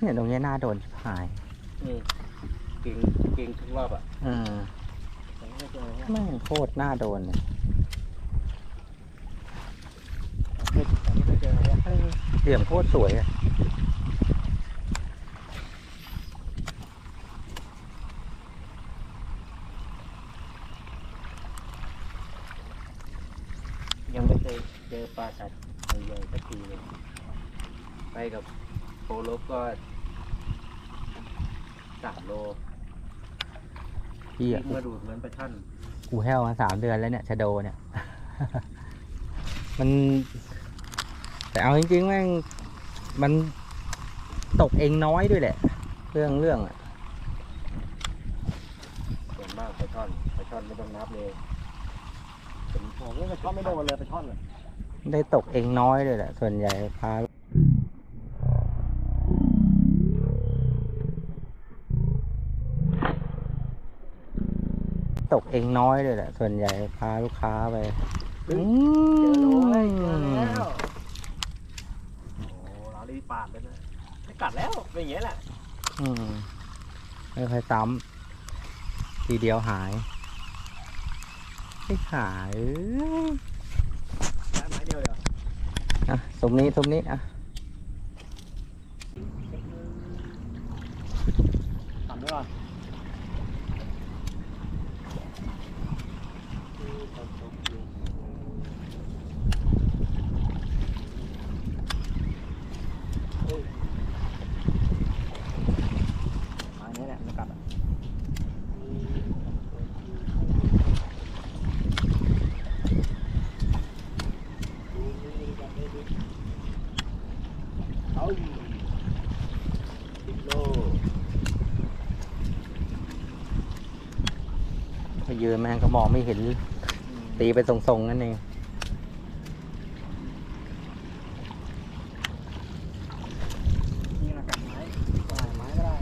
เนี่ยตรงเนี้ยน่าโดนชิบหายอืมเก่งเก่งทุกรอบอะเออแต่ไม่เจอเนี่ยแม่งโคตรน่าโดนเลยแต่ไม่เคยเจอเนี่ยเหลี่ยมโคตรสวยอะยังไม่เคยเจอปลาสัตว์ใหญ่ๆสักทีเลยไปกับ โปโลก็สามโลพี่วิ่อะงมาดูดเหมือนปลาช่อนกูแห้วมาสามเดือนแล้วเนี่ยชะโดเนี่ย มัน แต่เอาจริงๆแม่งมันตกเองน้อยด้วยแหละ เรื่องเรื่องอะส่วนมากปลาช่อนปลาช่อนไม่ต้องนับเลยผมผมนี่ปลาช่อนไม่โดนเลยปลาช่อนเลยได้ตกเองน้อยด้วยแหละ ส่วนใหญ่พา ตกเองน้อยด้วยแหละ ส่วนใหญ่พาลูกค้าไปอืเจอมเลยเจอแล้วโอ้เราดีปาดเลยนะไม่กัดแล้วเป็นอย่างนี้ยแหละอืมไม่ค่อยซ้ำทีเดียวหายไม่หายแค่ไม้เดียวเดียวอะตรงนี้ตรงนี้อะทำด้วยก่อนไม้นี้แหละไม่กัดอะ เอาสิบโล ไปยืนแม่งก็มองไม่เห็น ตีไปทรงๆนั่นเองนี่นะกัดไม้กัดไม้ก็ได้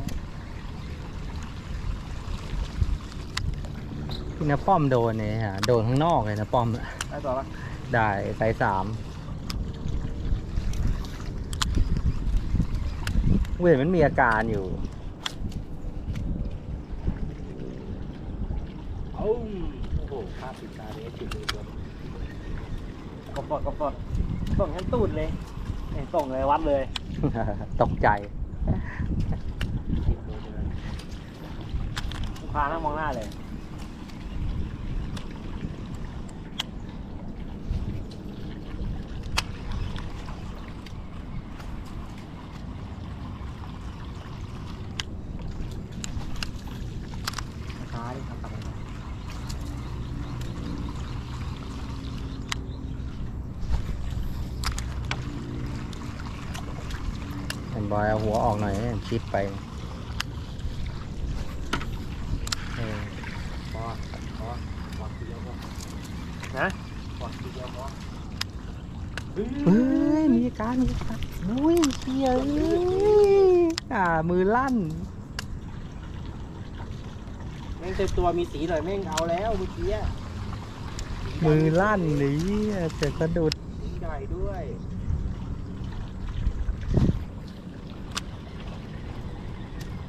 พี่นะป้อมโดนเนี่ยฮะโดนข้างนอกเลยนะป้อมได้ตัวปะได้ไซส์สามเว้ยมันมีอาการอยู่ เอาโอ้โหภาพติดตาเลยติดเลยตัวนี้กบกดกบกดส่งให้ตูดเลยเนี่ยส่งเลยวัดเลยตกใจลูกค้านั่งมองหน้าเลยค้าดิครับตัดม ห็นบอยเอาหัวออกหน่อยชิดไปเออพอพอพอทีเดียวพอนะพอทีเดียวพอเฮ้ยมีอาการมีอาการอุ้ยเฮียเอ้ยอ่ามือลั่นแม่งเต็มตัวมีสีหน่อยแม่งเอาแล้วเมื่อกี้อะมือลั่นนี่เจ็บสะดุดสีใหญ่ด้วย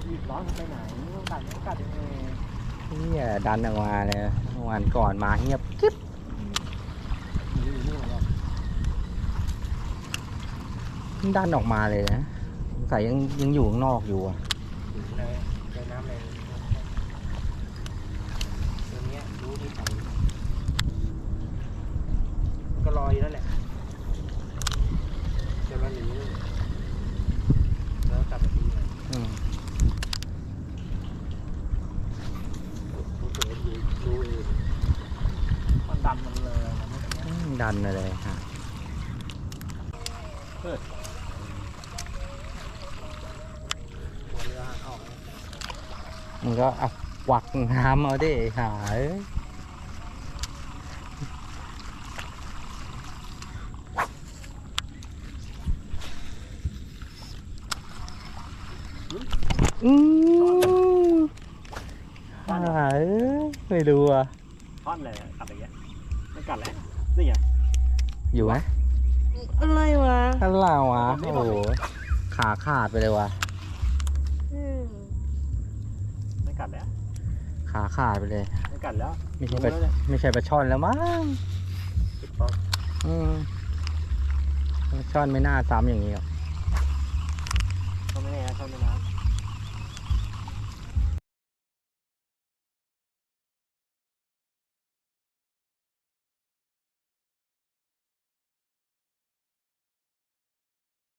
หยิบร้อนไปไหนไม่ต้องกัดไม่ต้องกัดยังไงเนี่ยดันออกมาเลยวันก่อนมาเงียบกิ๊บอยู่นี่เหมือนกันดันออกมาเลยนะสงสัยยังยังอยู่ข้างนอกอยู่อะ ถึงเลยเจอน้ำเลยตัวเนี้ยรู้นิสัยมันก็รออยู่นั่นแหละจะมาหนีเลยแล้วกลับมาตีเลย อืม รู้สึกว่าดูดูเอง มันดันมันเลยมันไม่ เป็นอย่างเงี้ยดันมาเลยฮะหัวเรือออกมันก็เอากวักน้ำเอาดิหาเอ้ยอืมหาเอ้ยไม่ดูอะท่อนเลยกัดอะไรเงี้ยไม่กัดแล้วนี่ไง อยู่ไหมอะไรวะอะไรวะโอ้โหขาขาดไปเลยวะไม่กัดแล้ว ขาขาดไปเลย ไม่กัดแล้วไม่ใช่ปลาไม่ใช่ปลาช่อนแล้วมั้งติดป๊อกอืมปลาช่อนไม่น่าซ้ำอย่างนี้หรอกก็ไม่แน่นะชอบไม่นะ